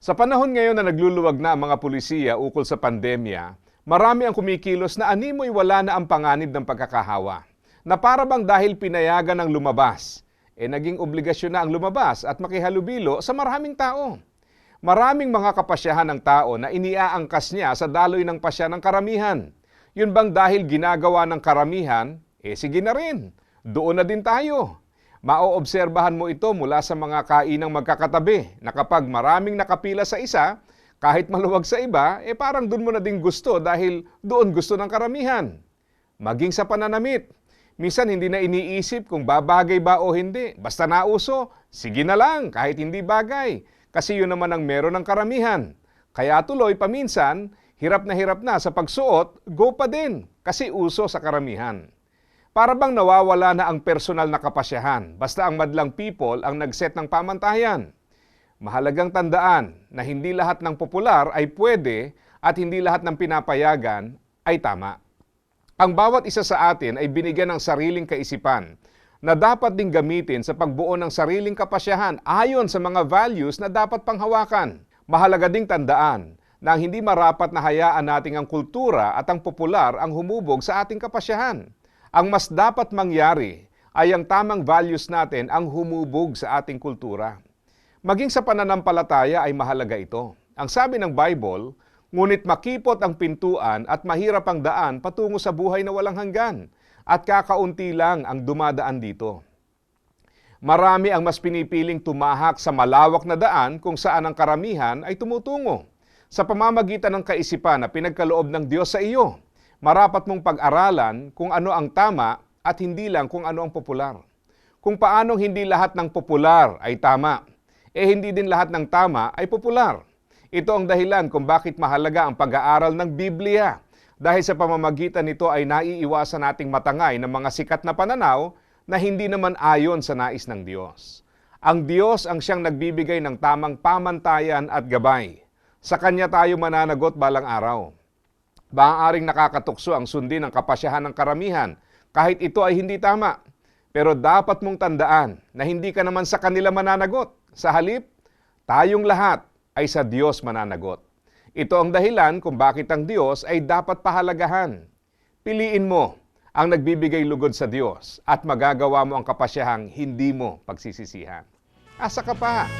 Sa panahon ngayon na nagluluwag na ang mga pulisiya ukol sa pandemya, marami ang kumikilos na animoy wala na ang panganib ng pagkakahawa. Na para bang dahil pinayagan ng lumabas, eh naging obligasyon na ang lumabas at makihalubilo sa maraming tao. Maraming mga kapasyahan ng tao na iniaangkas niya sa daloy ng pasya ng karamihan. Yun bang dahil ginagawa ng karamihan, eh sige na rin, doon na din tayo. Maoobserbahan mo ito mula sa mga kainang magkakatabi na kapag maraming nakapila sa isa, kahit maluwag sa iba, eh parang doon mo na din gusto dahil doon gusto ng karamihan. Maging sa pananamit, minsan hindi na iniisip kung babagay ba o hindi. Basta nauso, sige na lang kahit hindi bagay. Kasi yun naman ang meron ng karamihan. Kaya tuloy paminsan, hirap na hirap na sa pagsuot, go pa din kasi uso sa karamihan. Para bang nawawala na ang personal na kapasyahan, basta ang madlang people ang nagset ng pamantayan. Mahalagang tandaan na hindi lahat ng popular ay pwede at hindi lahat ng pinapayagan ay tama. Ang bawat isa sa atin ay binigyan ng sariling kaisipan na dapat ding gamitin sa pagbuo ng sariling kapasyahan ayon sa mga values na dapat panghawakan. Mahalaga ding tandaan na hindi marapat na hayaan nating ang kultura at ang popular ang humubog sa ating kapasyahan. Ang mas dapat mangyari ay ang tamang values natin ang humubog sa ating kultura. Maging sa pananampalataya ay mahalaga ito. Ang sabi ng Bible, ngunit makipot ang pintuan at mahirap ang daan patungo sa buhay na walang hanggan at kakaunti lang ang dumadaan dito. Marami ang mas pinipiling tumahak sa malawak na daan kung saan ang karamihan ay tumutungo. Sa pamamagitan ng kaisipan na pinagkaloob ng Diyos sa iyo, marapat mong pag-aralan kung ano ang tama at hindi lang kung ano ang popular. Kung paanong hindi lahat ng popular ay tama, eh hindi din lahat ng tama ay popular. Ito ang dahilan kung bakit mahalaga ang pag-aaral ng Biblia. Dahil sa pamamagitan nito ay naiiwasan nating matangay ng mga sikat na pananaw na hindi naman ayon sa nais ng Diyos. Ang Diyos ang siyang nagbibigay ng tamang pamantayan at gabay. Sa Kanya tayo mananagot balang araw. Maaaring nakakatukso ang sundin ng kapasyahan ng karamihan kahit ito ay hindi tama. Pero dapat mong tandaan na hindi ka naman sa kanila mananagot. Sa halip, tayong lahat ay sa Diyos mananagot. Ito ang dahilan kung bakit ang Diyos ay dapat pahalagahan. Piliin mo ang nagbibigay lugod sa Diyos at magagawa mo ang kapasyahang hindi mo pagsisisihan. Asa ka pa?